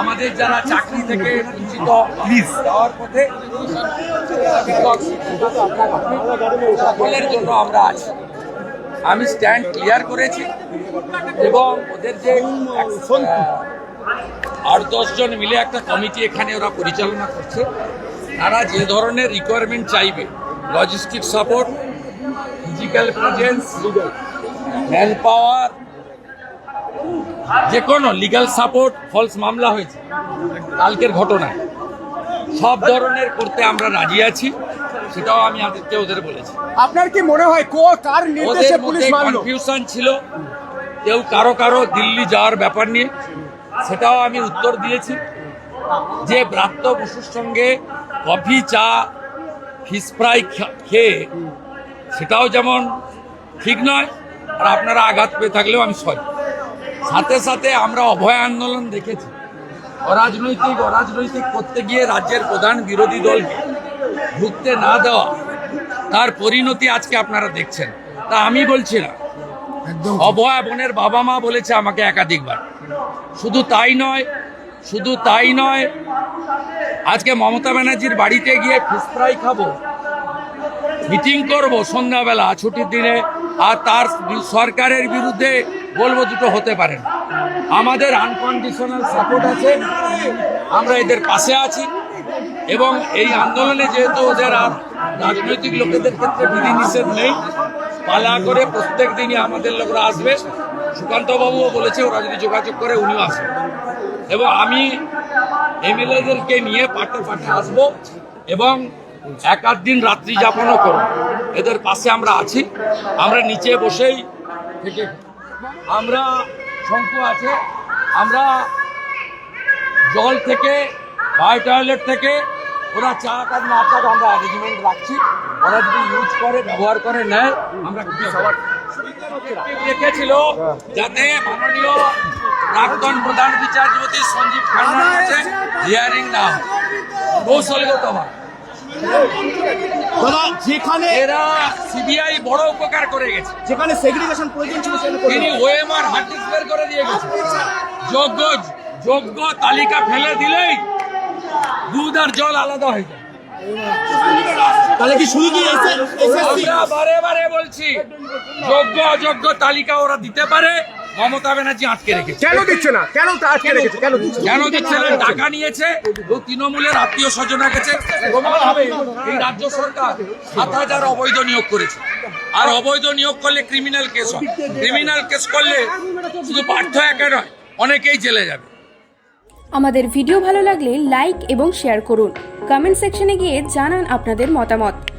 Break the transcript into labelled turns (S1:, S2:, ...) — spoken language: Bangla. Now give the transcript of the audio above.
S1: আমাদের যারা চাকরি থেকে সকলের জন্য আমরা আছি। আমি স্ট্যান্ড ক্লিয়ার করেছি এবং ওদের যে আট দশজন মিলে একটা কমিটি এখানে ওরা পরিচালনা করছে। তারা যে ধরনের রিকোয়ারমেন্ট চাইবে logistic support physical presence man power যে কোনো লিগ্যাল সাপোর্ট ফলস মামলা হয়েছে। কালকের ঘটনায়। সব ধরনের করতে আমরা রাজি আছি সেটাও আমি আজকে ওদের বলেছি।
S2: আপনার কি মনে হয় কো কার নির্দেশে পুলিশ মারলো?
S1: কনফিউশন ছিল। কেউ কারও কারও দিল্লি যাওয়ার ব্যাপার নিয়ে সেটাও আমি উত্তর দিয়েছি। যে ব্রাত্য বসুর সঙ্গে কফি চা ফিশ ফ্রাই খেয়ে সেটাও যেমন ঠিক নয় আর আপনারা আঘাত পেয়ে থাকলেও আমি সরি। সাথে সাথে আমরা অভয় আন্দোলন দেখেছি। অরাজনৈতিক অরাজনৈতিক করতে গিয়ে রাজ্যের প্রধান বিরোধী দলকে ঢুকতে না দেওয়া তার পরিণতি আজকে আপনারা দেখছেন। তা আমি বলছি না। অভয়া বোনের বাবা মা বলেছে আমাকে একাধিকবার। শুধু তাই নয় শুধু তাই নয় আজকে মমতা ব্যানার্জির বাড়িতে গিয়ে ফিস ফ্রাই খাব মিটিং করব সন্ধ্যাবেলা ছুটির দিনে আর তার সরকারের বিরুদ্ধে বলব দুটো হতে পারে না। আমাদের আনকন্ডিশনাল সাপোর্ট আছে। আমরা এদের পাশে আছি। এবং এই আন্দোলনে যেহেতু ওদের আর রাজনৈতিক লোকেদের ক্ষেত্রে বিধিনিষেধ নেই, পালা করে প্রত্যেক দিনই আমাদের লোকরা আসবে। সুকান্তবাবুও বলেছে, ওরা যদি যোগাযোগ করে উনিও আসবে। এবং আমি এমএলএদেরকে নিয়ে পাটে পাটে আসব এবং এক আধ দিন রাত্রি যাপনও করব। এদের পাশে আমরা আছি। আমরা নিচে বসেই থেকে আমরা শঙ্কু আছে। আমরা জল থেকে বায়ো টয়লেট থেকে ওরা চা কাজ না চাক আমরা অ্যারেঞ্জমেন্ট রাখছি। ওরা যদি ইউজ করে ব্যবহার করে নেয় আমরা সবার রেখেছিল যাতে মাননীয় প্রাক্তন প্রধান বিচারপতি সঞ্জীব খান্নার কাছে হিয়ারিং না হয়। কৌশলগতভাবে
S2: দাদা যেখানে
S1: এরা সিবিআই বড় উপকার করে গেছে।
S2: যেখানে সেগ্রিগেশন প্রয়োজন ছিল
S1: তিনি। ওএমআর হার্ড বের করে দিয়ে গেছে। যোগ্য যোগ্য তালিকা ফেলে দিলেই দুধ আর জল আলাদা হয়ে যায়।
S2: তাহলে কি শুধু কি
S1: আমরা বারে বারে বলছি যোগ্য অযোগ্য তালিকা ওরা দিতে পারে মমতা ব্যানার্জি আটকে রেখেছে।
S2: কেন দিচ্ছে না? কেন তা আটকে রেখেছে? কেন দিচ্ছে?
S1: কেন দিচ্ছে না? টাকা নিয়েছে ও তৃণমূলের আত্মীয় স্বজনের কাছে এই রাজ্য সরকার সাত হাজার অবৈধ নিয়োগ করেছে। আর অবৈধ নিয়োগ করলে ক্রিমিনাল কেস হয়। ক্রিমিনাল কেস করলে শুধু পার্থ একা নয় অনেকেই জেলে যাবে।
S3: আমাদের ভিডিও ভালো লাগলে লাইক এবং শেয়ার করুন। কমেন্ট সেকশনে গিয়ে জানান আপনাদের মতামত।